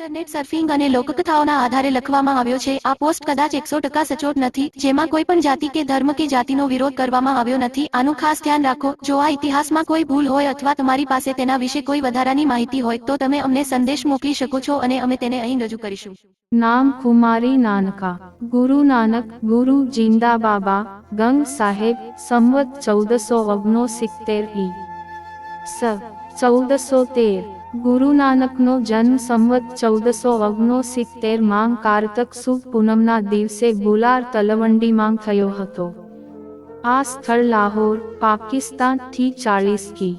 Internet surfing અને લોકકથાઓના આધારે લખવામાં આવ્યો છે. આ પોસ્ટ કદાચ એકસો ટકા સચોટ નથી. જેમાં કોઈ પણ જાતિ કે ધર્મ કે જાતિનો વિરોધ કરવામાં આવ્યો નથી. આનું ખાસ ધ્યાન રાખો. જો આ ઇતિહાસમાં કોઈ ભૂલ હોય અથવા તમારી પાસે તેના વિશે કોઈ વધારાની માહિતી હોય, તો તમે અમને સંદેશ મોકલી શકો છો અને અમે તેને અહીં રજૂ કરીશું. નામ કુમારી નાનકા. ગુરુ નાનક, ગુરુ જિંદા બાબા, ગંગ સાહેબ, સંવત ચૌદસો ઓગણસિત્તેર ઈ. સ, ચૌદસો તેર. ગુરુ નાનકનો જન્મ સંવત ચૌદસો ઓગણસિત્તેરમાં કારતક સુદ પૂનમના દિવસે ગુલાર તલવંડીમાં થયો હતો. આ સ્થળ લાહોર, પાકિસ્તાનથી ચાલીસ કી.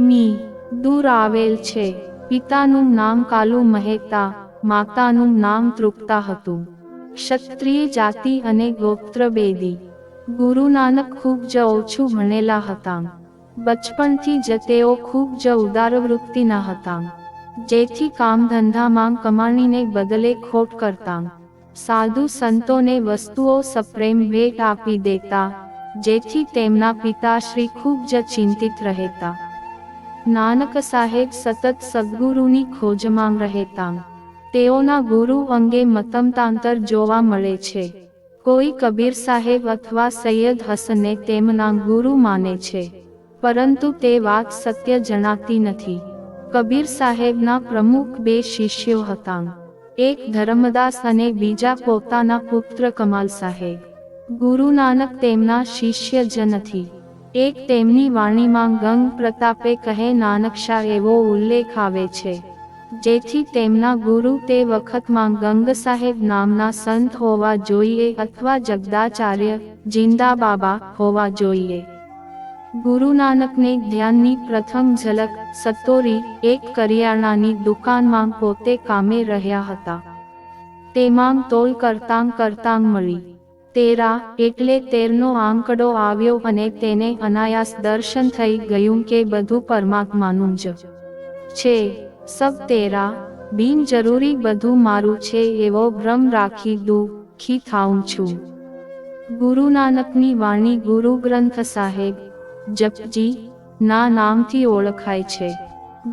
મી. દૂર આવેલ છે. પિતાનું નામ કાલુ મહેતા, માતાનું નામ તૃપ્તા હતું. ક્ષત્રિય જાતિ અને ગોત્ર બેદી ગુરુ નાનક ખૂબ જ ઓછું ભણેલા હતા. બચપણથી જ તેઓ ખૂબ જ ઉદારવૃત્તિના હતા. જેથી કામ ધંધામાં કમાણીને બદલે ખોટ કરતા. સાધુ સંતોને વસ્તુઓ સપ્રેમ ભેટ આપી દેતા, જેથી તેમના પિતાશ્રી ખૂબ જ ચિંતિત રહેતા. નાનક સાહેબ સતત સદગુરુની ખોજમાં રહેતા. તેઓના ગુરુ અંગે મતમતાંતર જોવા મળે છે. કોઈ કબીર સાહેબ અથવા સૈયદ હસને તેમના ગુરુ માને છે. પરંતુ તે વાત સત્ય જણાતી નથી. કબીર સાહેબના પ્રમુખ બે શિષ્યો હતા. એક ધર્મદાસ અને બીજા પોતાના પુત્ર કમાલ સાહેબ. ગુરુ નાનક તેમના શિષ્ય જ નથી. એક તેમની વાણીમાં ગંગ પ્રતાપે કહે નાનકશા એવો ઉલ્લેખ આવે છે. જેથી તેમના ગુરુ તે વખતમાં ગંગ સાહેબ નામના સંત હોવા જોઈએ અથવા જગદાચાર્ય, જિંદા બાબા હોવા જોઈએ. ગુરુ નાનકની ધ્યાનની પ્રથમ ઝલક, સત્તોરી, એક કરિયાણાની દુકાનમાં પોતે કામે રહ્યા હતા. તેમાં તોલ કરતાં કરતાં મળી. તેરા, એટલે તેરનો આંકડો આવ્યો અને તેને અનાયાસ દર્શન થઈ ગયું કે બધું પરમાત્માનું જ. છે, સબ તેરા બિનજરૂરી બધું મારું છે એવો ભ્રમ રાખી દુઃખી થાઉં છું. ગુરુ નાનકની વાણી ગુરુ ગ્રંથ સાહેબ જપજી, ના નામથી ઓળખાય છે.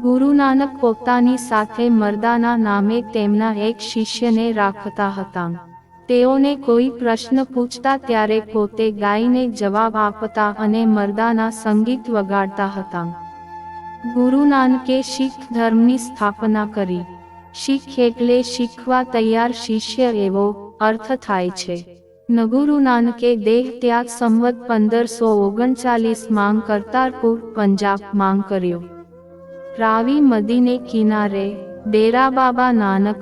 ગુરુ નાનક પોતાની સાથે મર્દાના નામે તેમના એક શિષ્યને રાખતા હતા. તેઓને કોઈ પ્રશ્ન પૂછતા ત્યારે પોતે ગાઈને જવાબ આપતા અને મર્દાના સંગીત વગાડતા હતા. ગુરુ નાનકે શીખ ધર્મની સ્થાપના કરી. શીખ એટલે શીખવા તૈયાર શિષ્ય એવો અર્થ થાય છે. નગુરુ નાનકે દેહ ત્યાગ સંવત પંદરસો ઓગણચાલીસ માંગ કરતારપુર, પંજાબ માંગ કર્યો. રાવી મદીને કિનારે ડેરા બાબા નાનક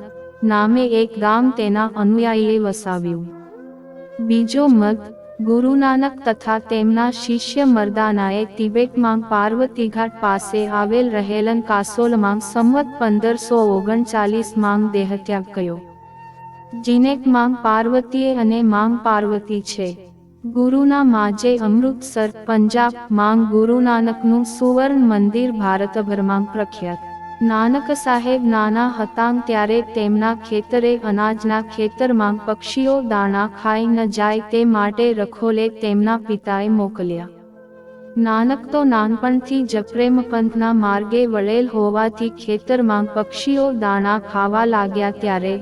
નામે એક ગામ તેના અનુયાયીએ વસાવ્યું. બીજો મત, ગુરુ નાનક તથા તેમના શિષ્ય મર્દાનાએ તિબેટમાં પાર્વતીઘાટ પાસે આવેલ રહેલન કાસોલમાં સંવત પંદરસો ઓગણચાલીસ માંગ દેહત્યાગ કર્યો. જીનેક માંગ પાર્વતીએ અને માંગ પાર્વતી છે. ગુરુના માજે અમૃતસર, પંજાબ, માંગ ગુરુ નાનકનું સુવર્ણ મંદિર ભારતભરમાં પ્રખ્યાત. નાનક સાહેબ નાના હતા ત્યારે તેમના ખેતરે અનાજના ખેતરમાં પક્ષીઓ દાણા ખાઈ ન જાય તે માટે રખોલે તેમના પિતાએ મોકલ્યા. નાનક તો નાનપણથી જ પ્રેમપંથના માર્ગે વળેલ હોવાથી ખેતરમાં પક્ષીઓ દાણા ખાવા લાગ્યા ત્યારે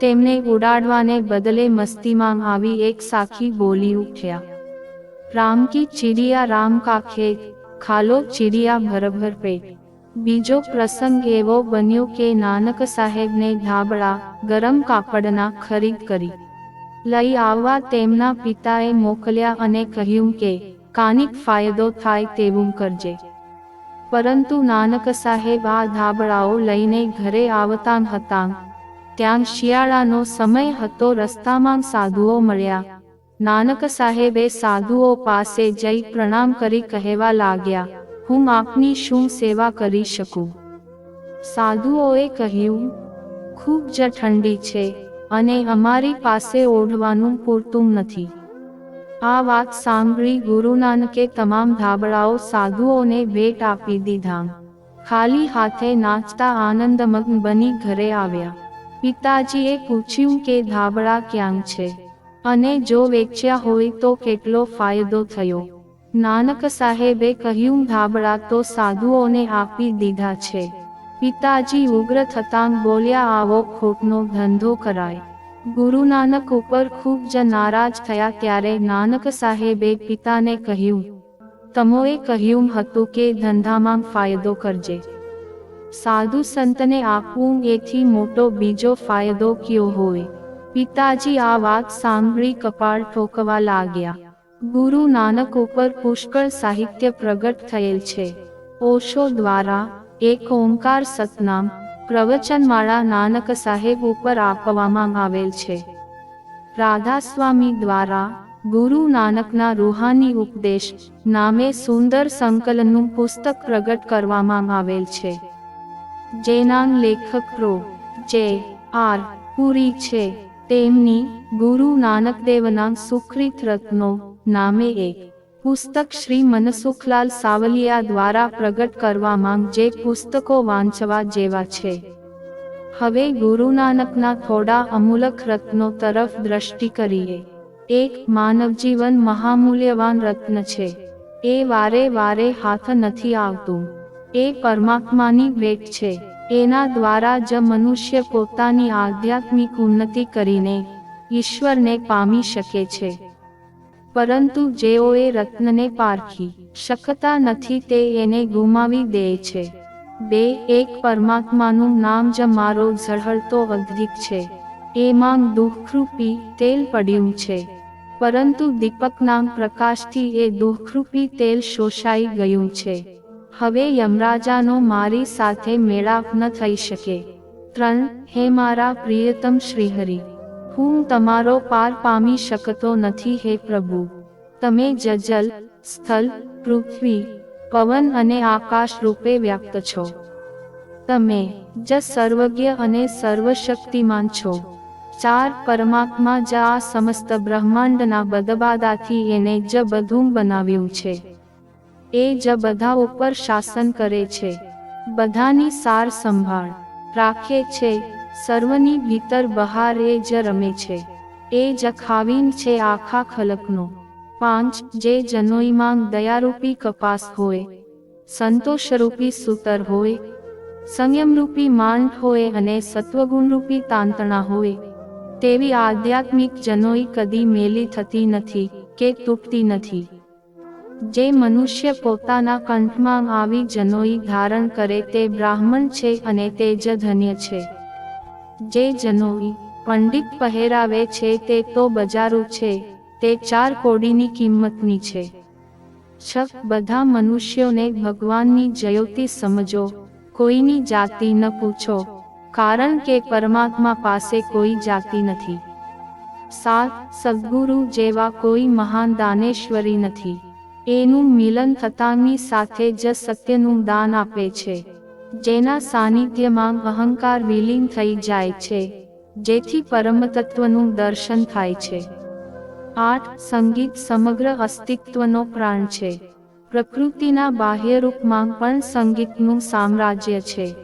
તેમને ઉડાડવાને બદલે મસ્તીમાં આવી એક સાખી બોલી ઉઠ્યા. રામ કી ચીડિયા રામ કા ખેત ખાલો ચીડિયા ભરભર પેટ. બીજો પ્રસંગ એવો બન્યો કે નાનક સાહેબને ધાબળા, ગરમ કાપડના ખરીદ કરી. લઈ આવવા તેમના પિતાએ મોકલ્યા અને કહ્યું કે, કાનિક ફાયદો થાય તેવું કરજે. પરંતુ નાનક સાહેબ આ ધાબળાઓ લઈને ઘરે આવતા હતા. ત્યાં શિયાળાનો સમય હતો, રસ્તામાં સાધુઓ મળ્યા. નાનક સાહેબે સાધુઓ પાસે જઈ પ્રણામ કરી કહેવા લાગ્યા, હું આપની શું સેવા કરી શકું? સાધુઓએ કહ્યું, ખૂબ જ ઠંડી છે અને અમારી પાસે ઓઢવાનું પૂરતું નથી. આ વાત સાંભળી ગુરુ નાનકે તમામ ધાબળાઓ સાધુઓને ભેટ આપી દીધા. ખાલી હાથે નાચતા આનંદમગ્ન બની ઘરે આવ્યા. પિતાજીએ પૂછ્યું કે ધાબળા ક્યાં છે? અને જો વેચ્યા હોય તો કેટલો ફાયદો થયો? નાનક સાહેબે કહ્યું, ધાબળા તો સાધુઓને આપી દીધા છે. પિતાજી ઉગ્ર થતાં બોલ્યા, આવો ખોટનો ધંધો કરાય. ગુરુ નાનક ઉપર ખૂબ જ નારાજ થયા ત્યારે નાનક સાહેબે પિતાને કહ્યું, તમોએ કહ્યું હતું કે ધંધામાં ફાયદો કરજે. સાધુ સંતને આપવું એથી મોટો બીજો ફાયદો કયો હોય? પિતાજી આ વાત સાંભળી કપાળ ઠોકવા લાગ્યા. ગુરુ નાનક ઉપર પુષ્કળ સાહિત્ય પ્રગટ થયેલ છે. ઓશો દ્વારા એક ઓંકાર સતનામ પ્રવચનમાળા નાનક સાહેબ ઉપર આપવામાં આવેલ છે. રાધાસ્વામી દ્વારા ગુરુ નાનકના રૂહાની ઉપદેશ નામે સુંદર સંકલનનું પુસ્તક પ્રગટ કરવામાં આવેલ છે. જેના લેખક પ્રો જે આર. પુરી છે, તેમની ગુરુ નાનક દેવના સુખરીત રત્નો નામે એક પુસ્તક શ્રી મનસુખલાલ સાવલિયા દ્વારા પ્રગટ કરવામાં જે પુસ્તકો વાંચવા જેવા છે. હવે ગુરુ નાનકના થોડા અમૂલક રત્નો તરફ દ્રષ્ટિ કરીએ. એક માનવજીવન મહામૂલ્યવાન રત્ન છે. એ વારે વારે હાથ નથી આવતું. એ પરમાત્માની ભેટ છે. એના દ્વારા જ મનુષ્ય પોતાની આધ્યાત્મિક ઉન્નતિ કરીને ઈશ્વરને પામી શકે છે. પરંતુ જેઓએ રત્નને પારખી, શકતા નથી તે એને ગુમાવી દે છે. બે, એક પરમાત્માનું નામ જ મારો ઝળહળતો અધિક છે. એમાં દુઃખરૂપી તેલ પડ્યું છે. પરંતુ દીપકના પ્રકાશથી એ દુઃખરૂપી તેલ શોષાઈ ગયું છે. હવે યમરાજાનો મારી સાથે મેળાપ ન થઈ શકે. ત્રણ, હે મારા પ્રિયતમ શ્રીહરિ, હું તમારો પાર પામી શકતો નથી, હે પ્રભુ. તમે જજલ, સ્થલ, પૃથ્વી, પવન અને આકાશ રૂપે વ્યાપ્ત છો. તમે જ સર્વજ્ઞ અને સર્વશક્તિમાન છો. ચાર, પરમાત્મા જ આ સમસ્ત બ્રહ્માંડના બદબાદાથી એને જ બધું બનાવ્યું છે. એ જ બધા ઉપર શાસન કરે છે. બધાની સાર સંભાળ રાખે છે. સર્વની ભીતર બહાર એ જ રમે છે. એ જ ખાવીન છે આખા ખલકનો. પાંચ, જે જનોઈમાં દયારૂપી કપાસ હોય, સંતોષરૂપી સૂતર હોય, સંયમરૂપી માંડ હોય અને સત્વગુણરૂપી તાંતણા હોય, તેવી આધ્યાત્મિક જનોઈ કદી મેલી થતી નથી કે તૂટતી નથી. જે મનુષ્ય પોતાના કંઠમાં આવી જનોઈ ધારણ કરે તે બ્રાહ્મણ છે અને તે જ ધન્ય છે. જે જનોઈ પંડિત પહેરાવે છે તે તો બજારું છે, તે ચાર કોડીની કિંમતની છે. છક બધા મનુષ્યોને ભગવાનની જયોતિ સમજો, કોઈની જાતિ ન પૂછો, કારણ કે પરમાત્મા પાસે કોઈ જાતિ નથી. સાત સદગુરુ જેવા કોઈ મહાન દાનેશ્વરી નથી. એનું મિલન થતાની સાથે જ સત્યનું દાન આપે છે. જેના સાનિધ્યમાં અહંકાર વિલીન થઈ જાય છે, જેથી પરમતત્વનું દર્શન થાય છે. આઠ, સંગીત સમગ્ર અસ્તિત્વનો પ્રાણ છે. પ્રકૃતિના બાહ્ય રૂપમાં પણ સંગીતનું સામ્રાજ્ય છે.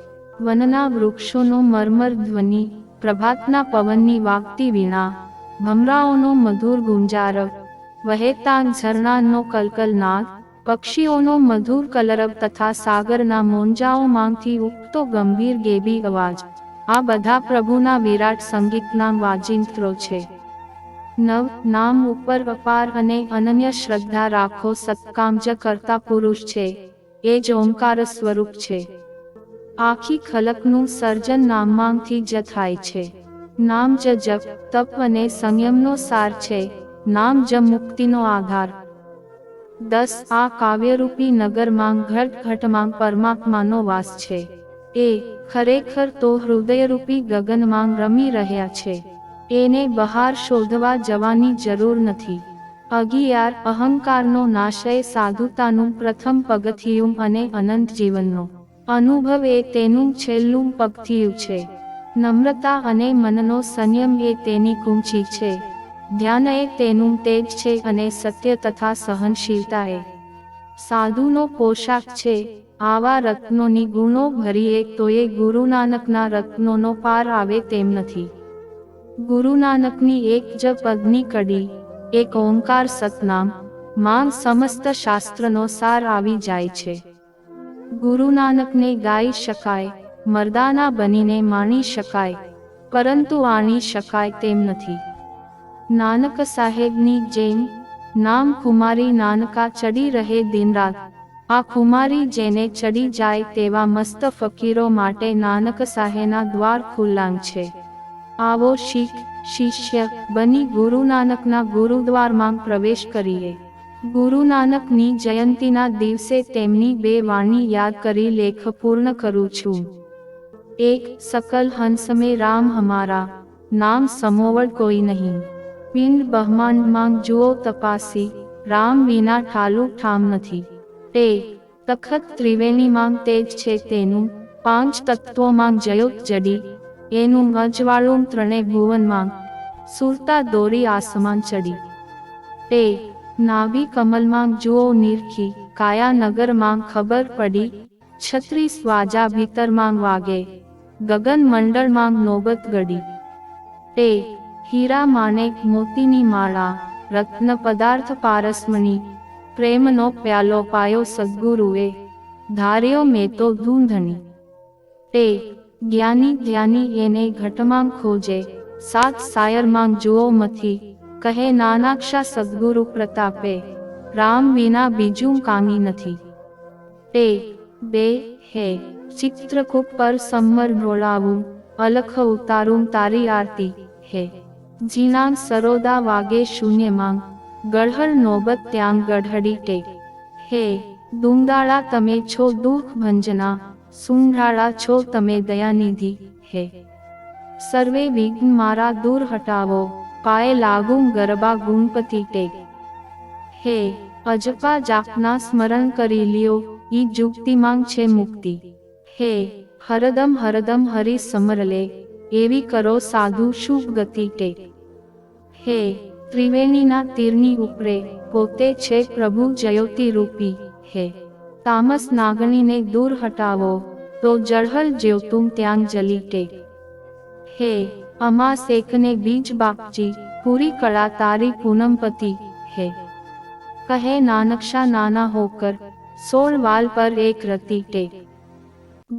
વનના વૃક્ષોનો મરમર ધ્વનિ, પ્રભાતના પવનની વાગતી વીણા, ભમરાઓનો મધુર ગુંજારવ વહેતા ઝરણાનો કલકલનાદ, પક્ષીઓનો મધુર કલરવ તથા સાગરના મોંજાઓમાંથી ઉગતો ગંભીર ગેબી અવાજ. આ બધા પ્રભુના વિરાટ સંગીતના વાજિંત્રો છે. નવ, નામ ઉપર અપાર અને અનન્ય શ્રદ્ધા રાખો સત્કામ કરતા પુરુષ છે. એ જ ઓમકાર સ્વરૂપ છે. આખી ખલકનું સર્જન નામમાંથી જ થાય છે. નામ જ જપ, તપ અને સંયમનો સાર છે. નામ જ મુક્તિનો આધાર. દસ, આ કાવ્યરૂપી નગરમાં ઘટ ઘટમાં પરમાત્માનો વાસ છે. એ, ખરેખર તો હૃદયરૂપી ગગનમાં રમી રહ્યા છે. એને બહાર શોધવા જવાની જરૂર નથી. અગિયાર, અહંકારનો નાશય સાધુતાનું પ્રથમ પગથિયું અને અનંત જીવનનો. અનુભવ એ તેનું છેલ્લું પગથિયું છે. નમ્રતા અને મનનો સંયમ એ તેની કુંચી છે. ધ્યાન એ તેનું તેજ છે અને સત્ય તથા સહનશીલતા એ સાધુનો પોશાક છે, આવા રત્નોની ગુણો ભરીએ તો એ ગુરુ નાનકના રત્નોનો પાર આવે તેમ નથી. ગુરુ નાનકની એક જ પદની કડી, એક ઓંકાર સતનામમાં સમસ્ત શાસ્ત્રનો સાર આવી જાય છે. ગુરુ નાનકને ગાઈ શકાય, મર્દાના બનીને માણી શકાય, પરંતુ આણી શકાય તેમ નથી. નાનક સાહેબની જેમ, નામ કુમારી નાનકા ચડી રહે દિનરાત. આ કુમારી જેને ચડી જાય તેવા મસ્ત ફકીરો માટે નાનક સાહેના દ્વાર ખુલ્લાંગ છે. આવો શીખ, શિષ્ય, બની ગુરુ નાનકના ગુરુદ્વારમાં પ્રવેશ કરીએ. ગુરુ નાનકની જયંતીના દિવસે તેમની બે વાણી યાદ કરી લેખ પૂર્ણ કરું છું. એક, સકલ હંસમે રામ હમારા, નામ સમોવડ કોઈ નહીં. પિંડ બ્રહ્માંડમાં જુઓ તપાસી, રામ વિના ઠાલું ઠામ નથી. તે, તખત ત્રિવેણીમાં તેજ છે તેનું, પાંચ તત્વોમાં જયોત જડી, એનું ગજવાળું ત્રણે ભુવનમાં સુરતા દોરી આસમાન ચડી. તે, નાભી કમલમાં જુઓ નિરખી, કાયા નગરમાં ખબર પડી, છત્રીસ વાજા ભીતરમાં વાગે, ગગન મંડળમાં નોબત ગડી. તે હીરા માનેક મોતીની માળા, રત્ન પદાર્થ પારસમણી, પ્રેમનો પ્યાલો પાયો સદગુરુએ, ધાર્યો મેં તો ધૂંધણી. તે, જ્ઞાની ધ્યાની એને ઘટમાં ખોજે, સાત સાયરમાં જુઓ મથી, કહે નાનાક્ષા સદગુરુ પ્રતાપે, રામ વિના બીજું કામી નથી. તે, બે, હે, ચિત્રકૂપ પર સમર ઢોળાવું, અલખ ઉતારું તારી આરતી, હે. જીનાંગ સરોદા વાગે શૂન્યમાં ગઢળ નોબત ત્યાં ગઢડી ટેક હે દુંદાળા તમે છો દુઃખ ભંજના. સુંઢાળા છો તમે દયાનિધિ. હે. સર્વે વિઘ્ન મારા દૂર હટાવો. પાએ લાગું ગરબા ગુણપતિ ટેક હે, અજપા જાપના સ્મરણ કરી લ્યો. ઈ જુક્તિ માંગ છે મુક્તિ. હે, હરદમ હરદમ હરિ સમરલે. એવી કરો સાધુ શુભ ગતિ ટેક હે, ત્રિવેણીના તીરની ઉપરે પોતે છે પ્રભુ જયોતિ રૂપી. હે, તામસ નાગણીને દૂર હટાવો, તો જળહલ જ્યોતું ત્યાં જલી ટેક હે અમા શેખને બીજ બાપજી, પૂરી કળા તારી પૂનમપતિ હે, કહે નાનકશા નાના હોકર, સોળ વાલ પર એક રતી ટેક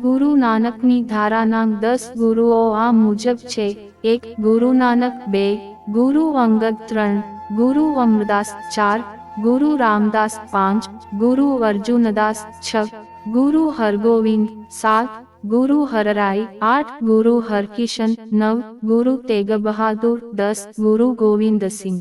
ગુરુ નાનકની ધારાના દસ ગુરુઓ આ મુજબ છે, એક ગુરુ નાનક બે ગુરુ અંગદ ત્રણ ગુરુ અમરદાસ ચાર ગુરુ રામદાસ પાંચ ગુરુ અર્જુનદાસ છ ગુરુ હરગોવિંદ સાત ગુરુ હરરાય આઠ ગુરુ હરકિશન નવ ગુરુ તેગ બહાદુર દસ ગુરુ ગોવિંદ સિંહ